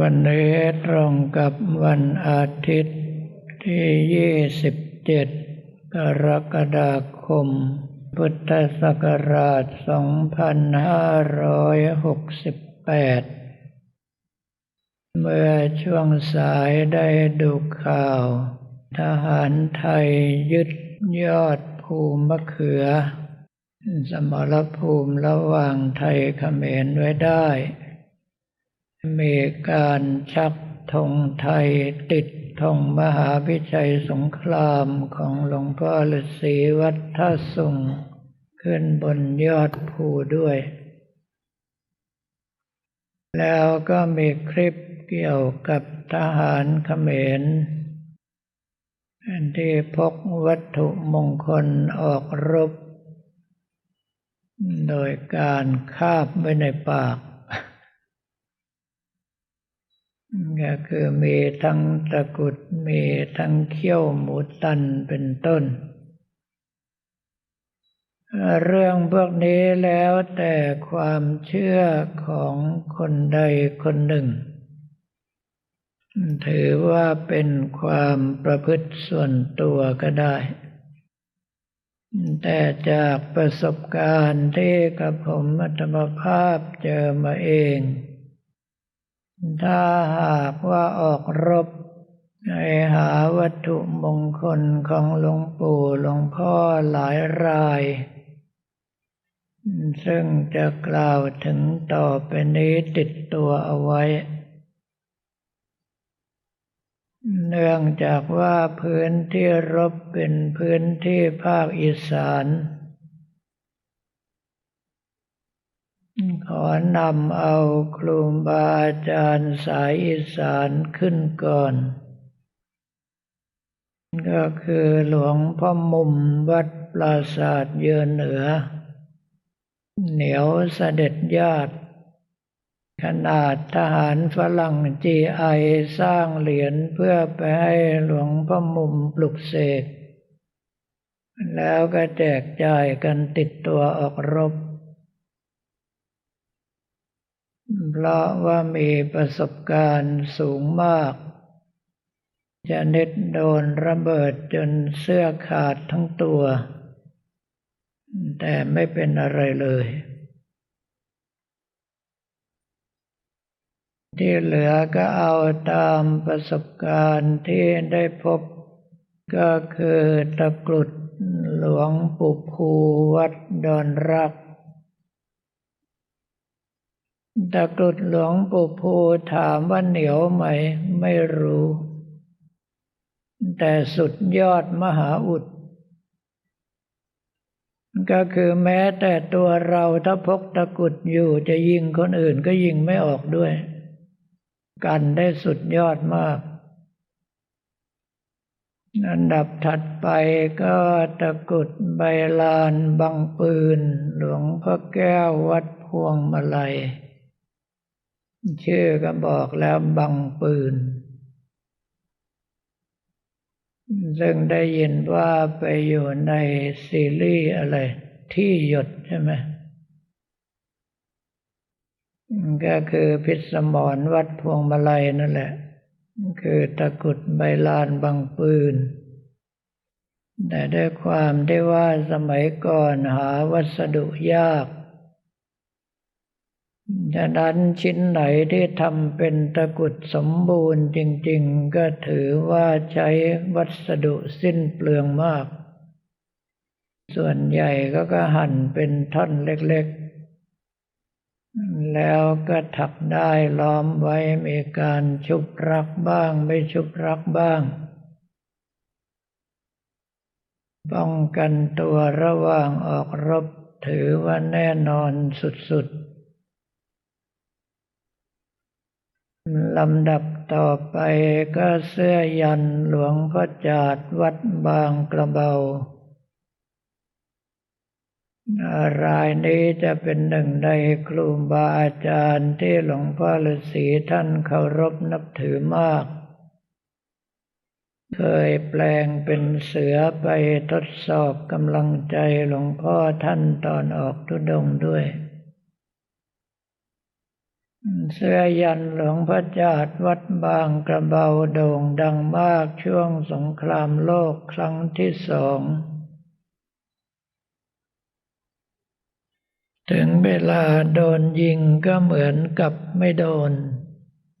วันนี้ตรงกับวันอาทิตย์ที่ 27 กรกฎาคม พุทธศักราช 2568 เมื่อช่วงสายได้ดูข่าว ทหารไทยยึดยอดภูมะเขือ สมรภูมิระหว่างไทยเขมรไว้ได้ มีการชักธงไทยติดธงมหาพิชัยสงครามของหลวงพ่อฤาษีวัดท่าสุงขึ้นบนยอดภูด้วย แล้วก็มีคลิปเกี่ยวกับทหารเขมรที่พกวัตถุมงคลออกรบ โดยการคาบไว้ในปาก ก็คือมีทั้งตะกุดมีทั้งเขี้ยวหมูตันเป็นต้น เรื่องพวกนี้แล้วแต่ความเชื่อของคนใดคนหนึ่ง ถือว่าเป็นความประพฤติส่วนตัวก็ได้ แต่จากประสบการณ์ที่กับผมอัตมภาพเจอมาเอง ถ้าหากว่าออกรบให้หาวัตถุมงคลของหลวงปู่หลวงพ่อหลายราย ซึ่งจะกล่าวถึงต่อไปนี้ติดตัวเอาไว้ เนื่องจากว่าพื้นที่รบเป็นพื้นที่ภาคอีสาน ขอนำเอาครูบาอาจารย์สายอีสานขึ้นก่อน ก็คือหลวงพ่อมุมวัดปราศาสย์เยือนเหนือ เหนียวเสด็จญาติ ขนาดทหารฝรั่งจีไอสร้างเหรียญเพื่อไปให้หลวงพ่อมุมปลุกเสก แล้วก็แจกจ่ายกันติดตัวออกรบ เพราะว่ามีประสบการณ์สูงมากจะเน็ดโดนระเบิดจนเสื้อขาดทั้งตัว แต่ไม่เป็นอะไรเลย ที่เหลือก็เอาตามประสบการณ์ที่ได้พบ ก็คือตะกรุดหลวงปู่ภูวัดดอนรัก ตะกรุดหลวงปู่ภูถามว่าเหนียวไหม ไม่รู้ แต่สุดยอดมหาอุด ก็คือแม้แต่ตัวเราถ้าพกตะกุดอยู่จะยิงคนอื่นก็ยิงไม่ออกด้วย กันได้สุดยอดมาก อันดับถัดไปก็ตะกุดใบลานบังปืน หลวงพ่อแก้ววัดพวงมาลัย ชื่อก็บอกแล้วบังปืน ซึ่งได้ยินว่าไปอยู่ในซีรีส์อะไร ที่หยดใช่ไหมก็คือพิสมรวัดพวงมาลัยนั่นแหละ คือตะกุดใบลานบังปืน แต่ด้วยความที่ว่าสมัยก่อนหาวัสดุยาก ฉะนั้นชิ้นไหนที่ทำเป็นตะกุดสมบูรณ์จริง ๆ ก็ถือว่าใช้วัสดุสิ้นเปลืองมาก ส่วนใหญ่ก็ก็หั่นเป็นท่อนเล็กๆ แล้วก็ถักได้ล้อมไว้มีการชุบรักบ้างไม่ชุบรักบ้าง ป้องกันตัวระหว่างออกรบถือว่าแน่นอนสุดๆ ลำดับต่อไปก็เสื้อยันหลวงพ่อจาดวัดบางกระเบารายนี้จะเป็นหนึ่งในครูบาอาจารย์ที่หลวงพ่อฤาษีท่านเคารพนับถือมาก เคยแปลงเป็นเสือไปทดสอบกำลังใจหลวงพ่อท่านตอนออกทุดงด้วย เสื้อยันหลวงพระจาดวัดบางกระเบาโด่งดังมากช่วงสงครามโลกครั้งที่สอง ถึงเวลาโดนยิงก็เหมือนกับไม่โดน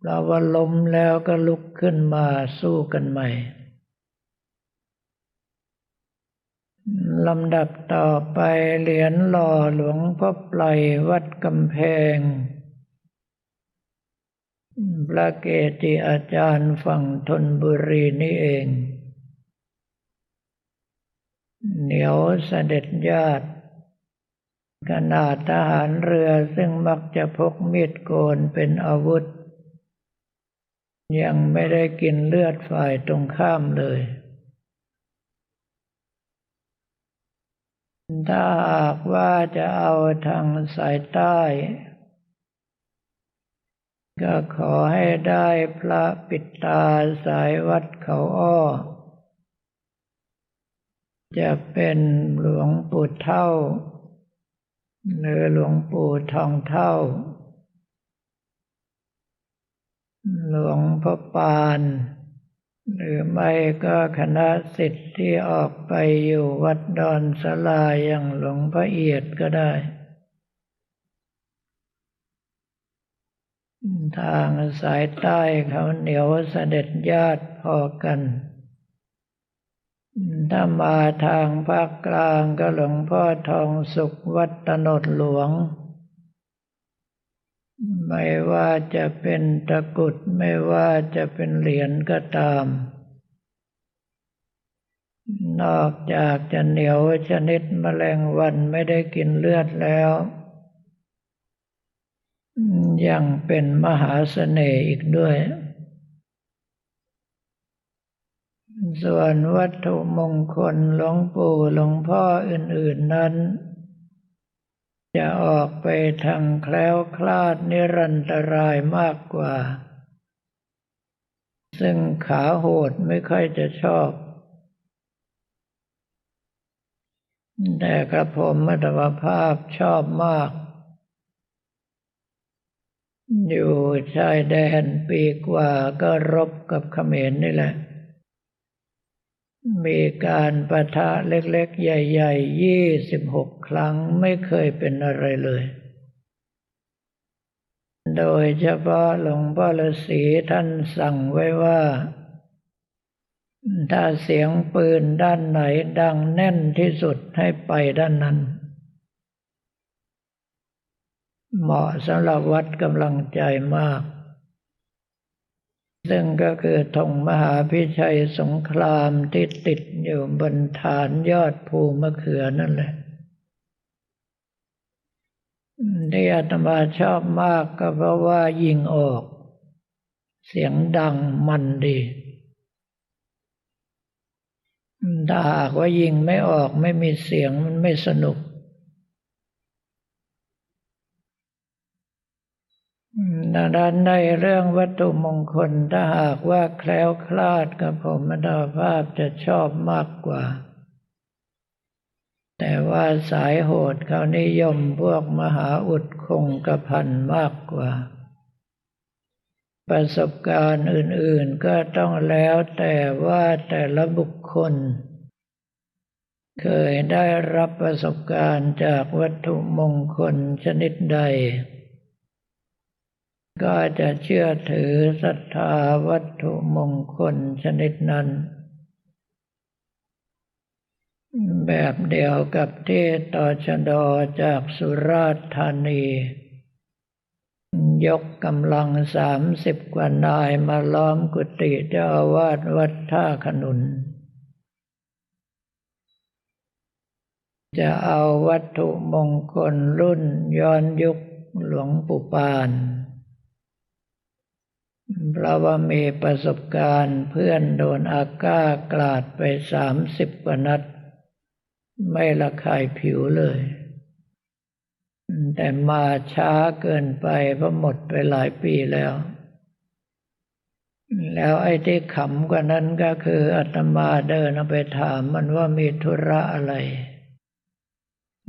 เราว่าล้มแล้วก็ลุกขึ้นมาสู้กันใหม่ลำดับต่อไปเหรียญหล่อหลวงพ่อไพรวัดกำแพง พระเกจิอาจารย์ฝั่งธนบุรีนี่เอง เหนียวเสด็จญาติขนาดทหารเรือซึ่งมักจะพกมีดโกนเป็นอาวุธ ยังไม่ได้กินเลือดฝ่ายตรงข้ามเลย ถ้าหากว่าจะเอาทางสายใต้ ก็ขอให้ได้พระปิดตาสายวัดเขาอ้อ จะเป็นหลวงปู่เท่า หรือหลวงปู่ทองเท่า หลวงพ่อปาน หรือไม่ก็คณะสิทธิ์ที่ออกไปอยู่วัดดอนสลาอย่างหลวงพ่อเอียดก็ได้ ทางสายใต้เขาเหนียวเสด็จญาติพอกัน ถ้ามาทางภาคกลางก็หลวงพ่อทองสุขวัดตนดหลวง ไม่ว่าจะเป็นตะกุดไม่ว่าจะเป็นเหรียญก็ตาม นอกจากจะเหนียวชนิดแมลงวันไม่ได้กินเลือดแล้ว ยังเป็นมหาเสน่ห์อีกด้วย ส่วนวัตถุมงคลหลวงปู่หลวงพ่ออื่น ๆนั้น จะออกไปทางแคล้วคลาดนิรันตรายมากกว่า ซึ่งขาโหดไม่ค่อยจะชอบ แต่กระผมมัตวภาพชอบมาก อยู่ชายแดนปีกว่าก็รบกับเขมรนี่แหละ มีการประทะเล็กๆ ใหญ่ๆยี่สิบหกครั้งไม่เคยเป็นอะไรเลย โดยเฉพาะหลวงพ่อฤาษีท่านสั่งไว้ว่า ถ้าเสียงปืนด้านไหนดังแน่นที่สุดให้ไปด้านนั้น เหมาะสำหรับวัดกำลังใจมาก ซึ่งก็คือธงมหาพิชัยสงครามที่ติดอยู่บนฐานยอดภูมะเขือนั่นแหละที่อาตมาชอบมากก็เพราะว่ายิงออก เสียงดังมันดีถ้าหากว่ายิงไม่ออกไม่มีเสียงมันไม่สนุก ดังนั้นในเรื่องวัตถุมงคลถ้าหากว่าแคล้วคลาดกับผมมดาภาพจะชอบมากกว่า แต่ว่าสายโหดเขานิยมพวกมหาอุดคงกระพันมากกว่า ประสบการณ์อื่นๆก็ต้องแล้วแต่ว่าแต่ละบุคคล เคยได้รับประสบการณ์จากวัตถุมงคลชนิดใด ก็จะเชื่อถือศรัทธาวัตถุมงคลชนิดนั้น แบบเดียวกับที่ต่อชะดอจากสุราษฎร์ธานี ยกกำลังสามสิบกว่านายมาล้อมกุฏิเจ้าอาวาสวัดท่าขนุน จะเอาวัตถุมงคลรุ่นย้อนยุคหลวงปู่ปาน เพราะว่ามีประสบการณ์เพื่อนโดนอาก้ากลาดไปสามสิบกว่านัด ไม่ละคายผิวเลย แต่มาช้าเกินไปเพราะหมดไปหลายปีแล้ว แล้วไอ้ที่ขำกว่านั้นก็คืออาตมาเดินไปถามมันว่ามีธุระอะไร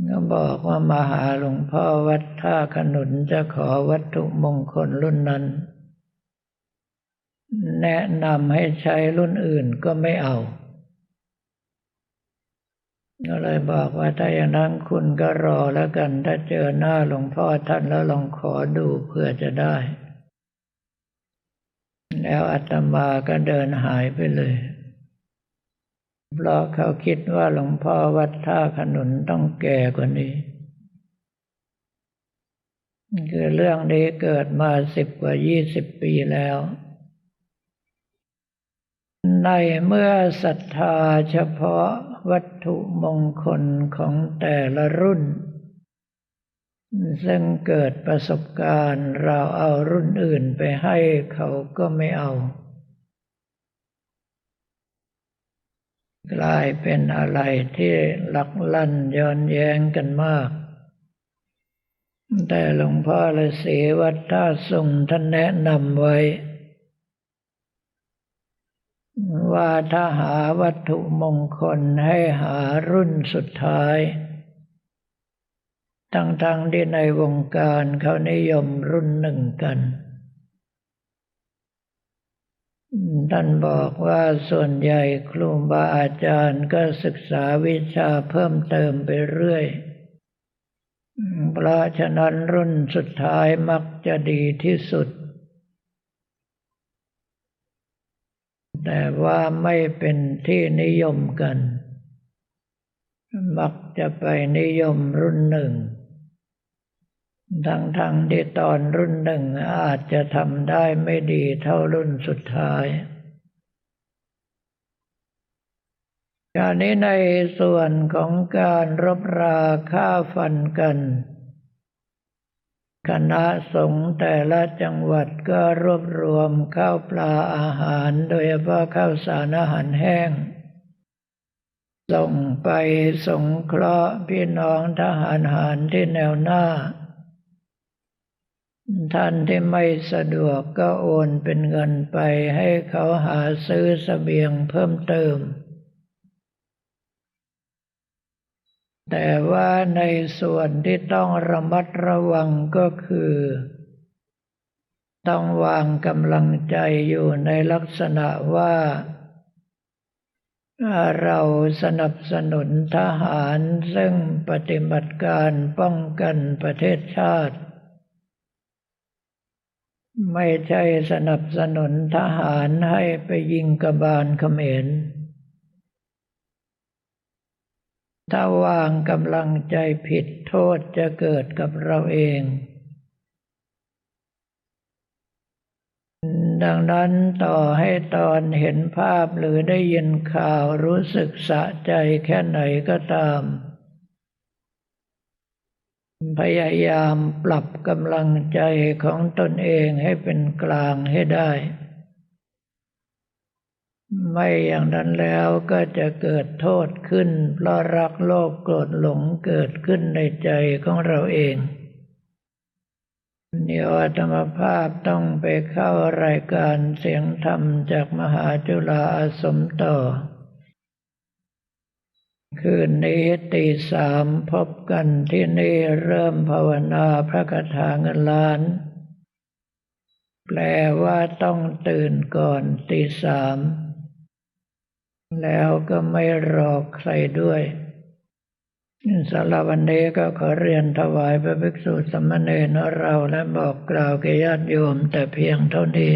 ก็บอกว่ามาหาหลวงพ่อวัดท่าขนุนจะขอวัตถุมงคลรุ่นนั้น แนะนำให้ใช้รุ่นอื่นก็ไม่เอาก็เลยบอกว่าถ้าอย่างนั้นคุณก็รอแล้วกัน ถ้าเจอหน้าหลวงพ่อท่านแล้วลองขอดูเพื่อจะได้ แล้วอาตมาก็เดินหายไปเลยเพราะเขาคิดว่าหลวงพ่อวัดท่าขนุนต้องแก่กว่านี้ คือเรื่องนี้เกิดมาสิบกว่ายี่สิบปีแล้ว ในเมื่อศรัทธาเฉพาะวัตถุมงคลของแต่ละรุ่น ซึ่งเกิดประสบการณ์เราเอารุ่นอื่นไปให้เขาก็ไม่เอา กลายเป็นอะไรที่หลักลั่นย้อนแย้งกันมาก แต่หลวงพ่อฤาษีวัดท่าสุงท่านแนะนำไว้ ว่าถ้าหาวัตถุมงคลให้หารุ่นสุดท้าย ทั้งๆที่ในวงการเขานิยมรุ่นหนึ่งกันท่านบอกว่าส่วนใหญ่ครูบาอาจารย์ก็ศึกษาวิชาเพิ่มเติมไปเรื่อย เพราะฉะนั้นรุ่นสุดท้ายมักจะดีที่สุด แต่ว่าไม่เป็นที่นิยมกัน มักจะไปนิยมรุ่นหนึ่ง ทั้งทั้งที่ตอนรุ่นหนึ่งอาจจะทำได้ไม่ดีเท่ารุ่นสุดท้ายการนี้ในส่วนของการรบราฆ่าฟันกัน คณะสงฆ์แต่ละจังหวัดก็รวบรวมข้าวปลาอาหารโดยเฉพาะข้าวสารอาหารแห้ง ส่งไปสงเคราะห์พี่น้องทหารหารที่แนวหน้า ท่านที่ไม่สะดวกก็โอนเป็นเงินไปให้เขาหาซื้อสเสบียงเพิ่มเติม แต่ว่าในส่วนที่ต้องระมัดระวังก็คือ ต้องวางกำลังใจอยู่ในลักษณะว่า เราสนับสนุนทหารซึ่งปฏิบัติการป้องกันประเทศชาติ ไม่ใช่สนับสนุนทหารให้ไปยิงกบาลเขมร ถ้าวางกำลังใจผิดโทษจะเกิดกับเราเอง ดังนั้นต่อให้ตอนเห็นภาพหรือได้ยินข่าวรู้สึกสะใจแค่ไหนก็ตาม พยายามปรับกำลังใจของตนเองให้เป็นกลางให้ได้ ไม่อย่างนั้นแล้วก็จะเกิดโทษขึ้น เพราะรักโลภโกรธหลงเกิดขึ้นในใจของเราเองนิวธรรมภาพต้องไปเข้ารายการเสียงธรรมจากมหาจุฬาอาสมต่อ คืนนี้ตีสามพบกันที่นี่เริ่มภาวนาพระคาถาเงินล้าน แปลว่าต้องตื่นก่อนตีสาม แล้วก็ไม่รอใครด้วยสารวันนี้ก็ขอเรียนถวายพระภิกษุสมณเณรเราและบอกกล่าวแก่ญาติโยมแต่เพียงเท่านี้